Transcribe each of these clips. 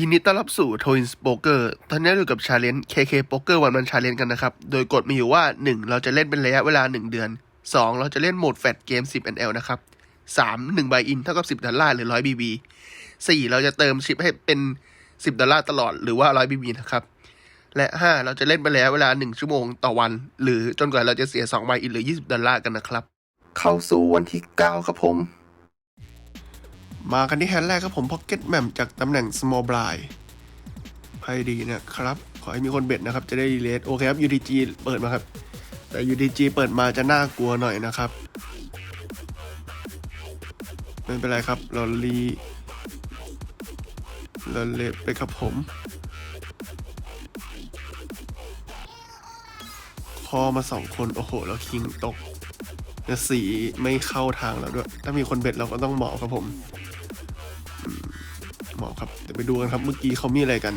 ยินดีต้อนรับสู่ Twins Poker ตอนนี้อยู่กับชาเลนจ์ KK Poker วันมันชาเลนจ์กันนะครับ โดยกฎมีอยู่ว่า 1 เราจะเล่นเป็นระยะเวลา 1 เดือน 2 เราจะเล่นโหมดแฟตเกม 10 NL นะครับ 3 1ใบอินเท่ากับ 10 ดอลลาร์หรือ 100 BB 4 เราจะเติมชิปให้เป็น 10 ดอลลาร์ตลอดหรือว่า 100 BB นะครับ และ 5 เราจะเล่นเป็นระยะเวลา 1 ชั่วโมงต่อวัน หรือจนกว่าเราจะเสีย2ใบอินหรือ 20 ดอลลาร์กันนะครับ เข้าสู่วันที่ 9 ครับผม มากันที่แฮนด์แรกครับผม Pocket m a m จากตำแหน่ง Small Blind ไพ่ดีนะครับ ขอให้มีคนเบ็ดนะครับ จะได้รีเลทโอเคครับ UTG เปิดมาครับ แต่ UTG เปิดมาจะน่ากลัวหน่อยนะครับ ไม่เป็นไรครับ เรารีเราเลทไปครับผม คอมาสองคน โอ้โหแล้วคิงตก แต่สีไม่เข้าทางเราด้วย ถ้ามีคนเบ็ดเราก็ต้องเหมาะครับผมเหมาะครับเดี๋ยวไปดูกันครับ เมื่อกี้เขามีอะไรกัน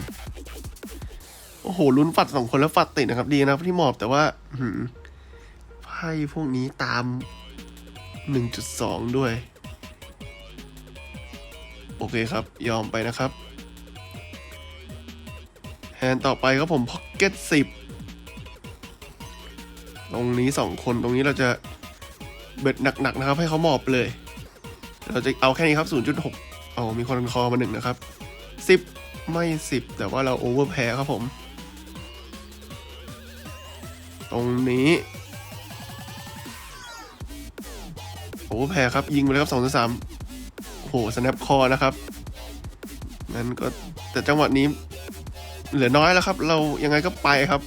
โอ้โหลุ้นฝัดสองคนแล้วฝัดติดนะครับ ดีนะที่หมอบแต่ว่าไพ่พวกนี้ตาม 1.2 ด้วย โอเคครับ ยอมไปนะครับแฮนด์ต่อไปครับผมพ็อกเก็ตสิบตรงนี้สองคนตรงนี้เราจะ เบ็ดหนักๆนะครับ ให้เขาหมอบเลย เราจะเอาแค่นี้ครับ 0.6เอามีคนคอมาหนึ่งนะครับ 10 ไม่ 10 แต่ว่าเราโอเวอร์แพ้ครับผม ตรงนี้โอเวอร์แพ้ครับ ยิงไปเลยครับ2 3โอ้โหสแนปคอนะครับงั้นก็แต่จังหวะนี้ เหลือน้อยแล้วครับ เรายังไงก็ไปครับ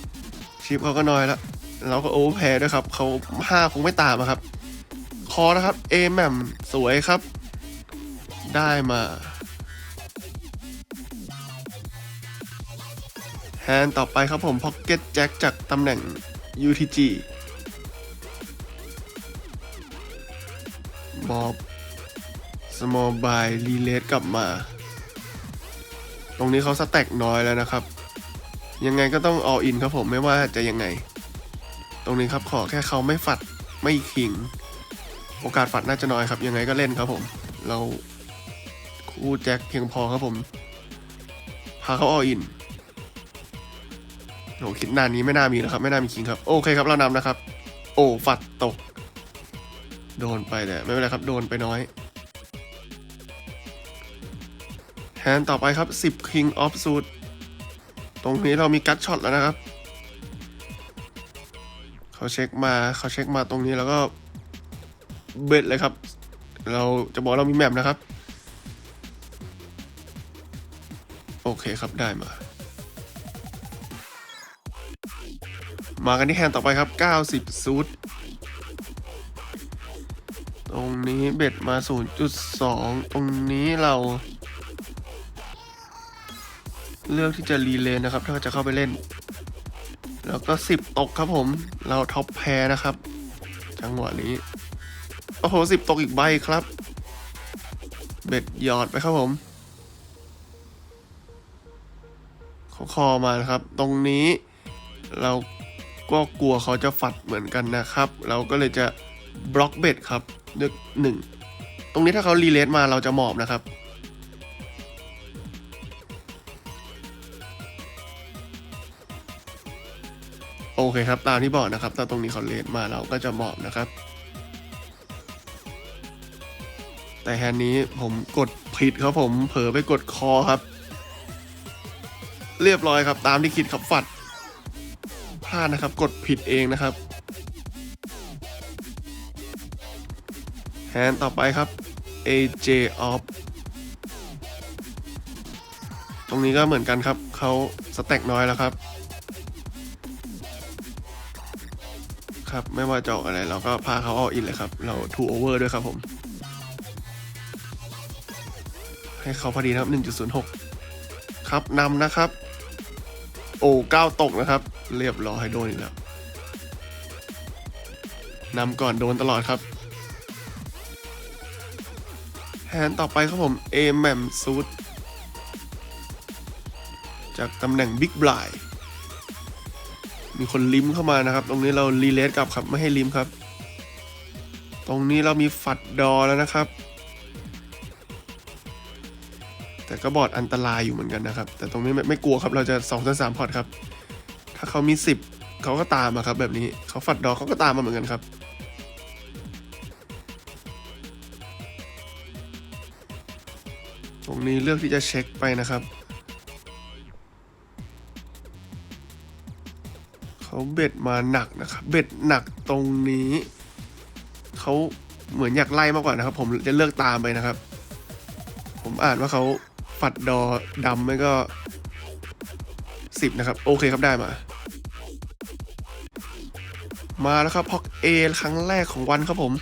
ชิปเขาก็น้อยแล้วเราก็โอเวอร์แพ้ด้วยครับเขาห้าคงไม่ตามครับ คอนะครับ เอแมมสวยครับ ได้มาแฮนด์ต่อไปครับผม Pocket Jack จากตำแหน่ง UTG มอบ Small Buy Relate กลับมา ตรงนี้เขาสแต็กน้อยแล้วนะครับ ยังไงก็ต้อง all in ครับผมไม่ว่าจะยังไง ตรงนี้ครับขอแค่เขาไม่ฝัดไม่ขิง โอกาสฝัดน่าจะน้อยครับ ยังไงก็เล่นครับผม เราคู่แจ็คเพียงพอครับผม พาเขา all in โหคิดนานนี้ไม่น่ามีแล้วครับ ไม่น่ามีคิงครับ โอเคครับ เรานำนะครับ โอ้ฝัดตก โดนไปแต่ไม่เป็นไรครับ โดนไปน้อยแฮนต่อไปครับ 10 King of Suit ตรงนี้เรามีกัดช็อตแล้วนะครับ เขาเช็คมาเขาเช็คมาตรงนี้แล้วก็ เบ็ดเลยครับ เราจะบอกเรามีแมปนะครับ โอเคครับได้มา มากันที่แฮนต่อไปครับ 90ซูทตรงนี้เบ็ดมา 0.2 ตรงนี้เราเลือกที่จะรีเลนนะครับ ถ้าจะเข้าไปเล่น แล้วก็ 10 ตกครับผม เราท็อปแพรนะครับ จังหวะนี้ โอ้โห10ตกอีกใบครับ เบ็ดหยอดไปครับผมเขาคอมานะครับ ตรงนี้เราก็กลัวเขาจะฝัดเหมือนกันนะครับ เราก็เลยจะบล็อกเบ็ดครับเลือกหนึ่งตรงนี้ถ้าเขารีเลทมาเราจะหมอบนะครับ โอเคครับตามที่บอกนะครับถ้าตรงนี้เขาเลทมาเราก็จะหมอบนะครับ แต่แฮนด์นี้ผมกดผิดครับผมเผลอไปกดคอครับ เรียบร้อยครับตามที่คิดครับฝัดพลาดนะครับ กดผิดเองนะครับแฮนด์ต่อไปครับ AJ off ตรงนี้ก็เหมือนกันครับ เขาสแต็กน้อยแล้วครับ ครับ ไม่ว่าจะออกอะไร เราก็พาเขาออกอินเลยครับ เรา two over ด้วยครับผม ให้เขาพอดีนะครับ 1.06 ครับนำนะครับ โอ้เก้าตกนะครับ เรียบร้อยโดนอีกแล้วนำก่อนโดนตลอดครับแฮนต่อไปครับผม A m a m s u i t จากตำแหน่ง Big b l i มีคนลิมเข้ามานะครับ ตรงนี้เรารีเลทกลับครับ ไม่ให้ลิมครับ ตรงนี้เรามีฝัดดอแล้วนะครับ แต่ก็บอร์ดอันตรายอยู่เหมือนกันนะครับ แต่ตรงนี้ไม่ไม่กลัวครับเราจะ2องสามพอร์ตครับ ถ้าเขามี 10เขาก็ตามมาครับแบบนี้เขาฝัดดอกเขาก็ตามมาเหมือนกันครับตรงนี้เลือกที่จะเช็คไปนะครับ เขาเบ็ดมาหนักนะครับ เบ็ดหนักตรงนี้ เขาเหมือนอยากไล่มากกว่านะครับ ผมจะเลือกตามไปนะครับ ผมอ่านว่าเขา ฝัดดอดำไม่ก็สิบนะครับ โอเคครับได้มา มาแล้วครับพอกเอครั้งแรกของวันครับผม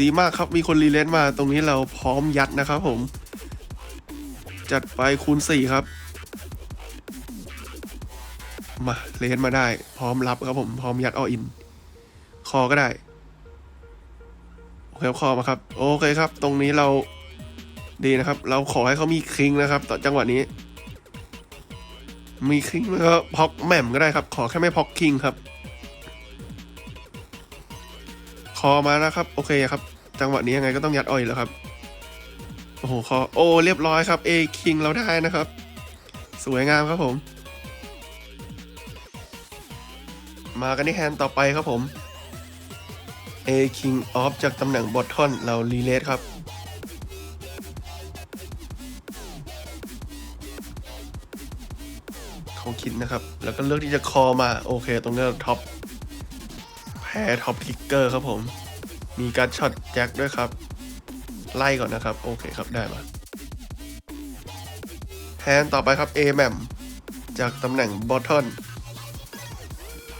ดีมากครับมีคนรีเลนมาตรงนี้เราพร้อมยัดนะครับผม จัดไปคูณสี่ครับ มาเลนมาได้ พร้อมรับครับผม พร้อมยัดออิน คอก็ได้ โอเคบคอมาครับ โอเคครับ ตรงนี้เราดีนะครับ เราขอให้เขามีคิงนะครับ ต่อจังหวะนี้ มีคิงแล้วก็พ็อกแหม่มก็ได้ครับ ขอแค่ไม่พ็อกคิงครับ คอมาแล้วครับ โอเคครับ จังหวะนี้ยังไงก็ต้องยัดออยแล้วครับ โอ้โหคอโอ้เรียบร้อยครับเอคิงเราได้นะครับ สวยงามครับผม มากันที่แฮนด์ต่อไปครับผม A King of จากตำแหน่งบอททอนเรารีเลทครับ เขาคิดนะครับ แล้วก็เลือกที่จะคอมา โอเค ตรงนี้เราท็อปแพ้ท็อปทิกเกอร์ครับผม มีการช็อตแจ็คด้วยครับ ไล่ก่อนนะครับ โอเคครับได้มาแฮนต่อไปครับ A แมมจากตำแหน่งบอททอน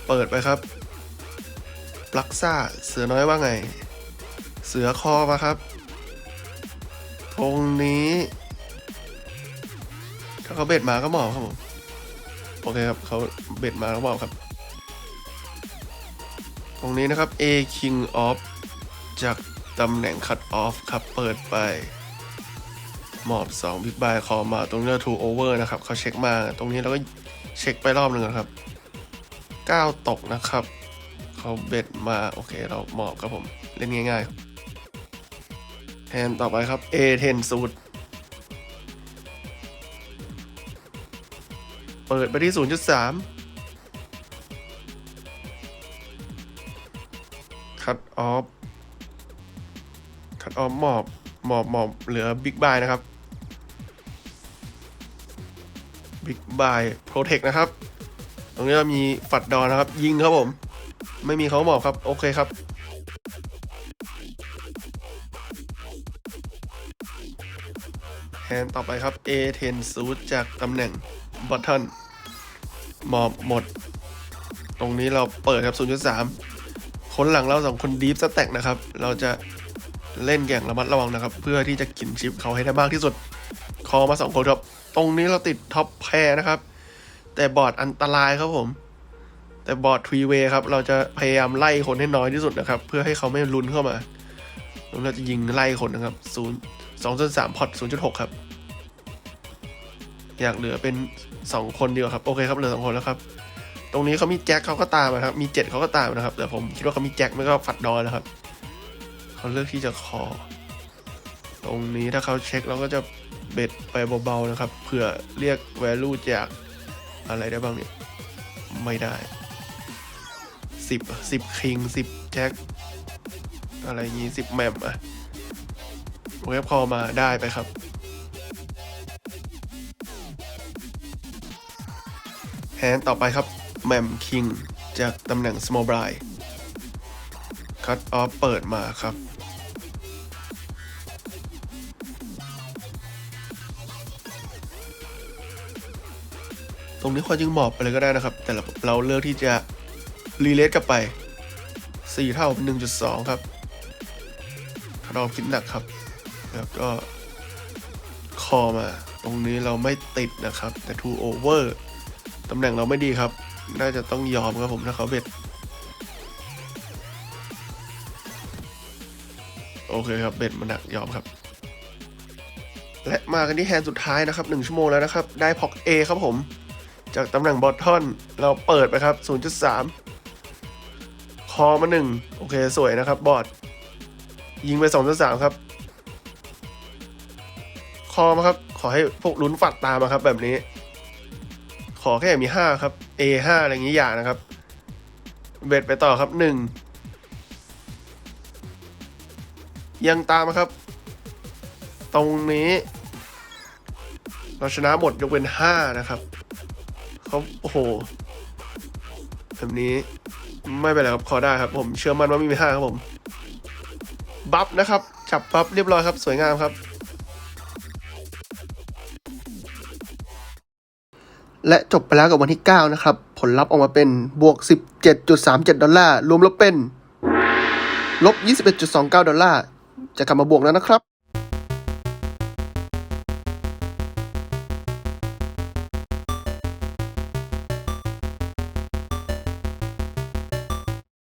เปิดไปครับ ปลักซ่า เสือน้อยว่าไง เสือคอมาครับตรงนี้ถ้าเขาเบ็ดมาก็หมอบครับผม โอเคครับเขาเบ็ดมาก็หมอบครับ ตรงนี้นะครับ A King of จากตำแหน่ง Cut Off ครับ เปิดไป หมอบ2 Big Buy คอมาตรงนี้ Two Over นะครับ เขาเช็คมา ตรงนี้เราก็เช็คไปรอบหนึ่งครับ 9 ตกนะครับ เขาเบ็ดมาโอเคเราหมอบครับผม เล่นง่ายๆแทนต่อไปครับ A10 สูตรเปิดไปที่ 0.3 คัดออฟ คัดออฟหมอบ หมอบหมอบเหลือบิ๊กบายนะครับ บิ๊กบายโปรเทคนะครับ ตรงนี้เรามีฝัดดอนนะครับ ยิงครับผม ไม่มีเขาหมอบครับ โอเคครับ แฮนต่อไปครับ A10 ซูดจากตำแหน่งบอททอนหมอบหมด ตรงนี้เราเปิดครับ 0.3 คนหลังเราสองคนดีฟสแต็กนะครับ เราจะเล่นอย่างระมัดระวังนะครับ เพื่อที่จะกินชิปเขาให้ได้มากที่สุด คอมาสองคนครับ ตรงนี้เราติดท็อปแพรนะครับ แต่บอร์ดอันตรายครับผม แต่บอร์ดทรีเวย์ครับ เราจะพยายามไล่คนให้น้อยที่สุดนะครับ เพื่อให้เขาไม่ลุนเข้ามา เราจะยิงไล่คนนะครับศูนย์สองส่วนสามพอตศูนย์จุดหกครับ อยากเหลือเป็นสองคนเดียวครับ โอเคครับเหลือสองคนแล้วครับ ตรงนี้เขามีแจ็คเขาก็ตามนะครับ มีเจ็ดเขาก็ตามนะครับ แต่ผมคิดว่าเขามีแจ็คไม่ก็ฝัดดอยนะครับ เขาเลือกที่จะคอ ตรงนี้ถ้าเขาเช็คเราก็จะเบ็ดไปเบาๆนะครับ เผื่อเรียก value จากอะไรได้บ้างเนี่ย ไม่ได้ สิบสิบคิงสิบแจ็คอะไรอย่างงี้สิบแมมอะเว็บคอมาได้ไปครับ แฮนด์ต่อไปครับแมมคิงจากตำแหน่ง small bry คัตออฟเปิดมาครับ ตรงนี้ควรจึงหมอบไปเลยก็ได้นะครับ แต่เราเลือกที่จะ รีเลทกลับไป 4 เท่าเป็น1.2 ครับ เราคิดหนักครับ แล้วก็คอมา ตรงนี้เราไม่ติดนะครับ แต่ two over ตำแหน่งเราไม่ดีครับ น่าจะต้องยอมครับผมถ้าเขาเบ็ด โอเคครับ เบ็ดมันหนักยอมครับ และมากันที่แฮนด์สุดท้ายนะครับ 1 ชั่วโมงแล้วนะครับ ได้พ็อก A ครับผม จากตำแหน่งบอททอนเราเปิดไปครับ 0.3 คอมา1โอเค สวยนะครับ บอดยิงไปสองต่อสามครับ คอมาครับ ขอให้พวกลุ้นฝัดตามมาครับ แบบนี้ ขอแค่มีห้าครับ A ห้าอะไรอย่างนี้อย่านะครับ เบ็ดไปต่อครับหนึ่งยังตามมาครับ ตรงนี้ เราชนะหมดยกเว้นห้านะครับเขาโอ้โหแบบนี้ ไม่เป็นไรครับขอได้ครับผมเชื่อมั่นว่าไม่มีห้าครับผมบัฟนะครับ จับบัฟเรียบร้อยครับ สวยงามครับ และจบไปแล้วกับวันที่ 9 นะครับ ผลลัพธ์ออกมาเป็นบวก 17.37 ดอลลาร์ รวมลบเป็น ลบ 21.29 ดอลลาร์ จะกลับมาบวกแล้วนะครับ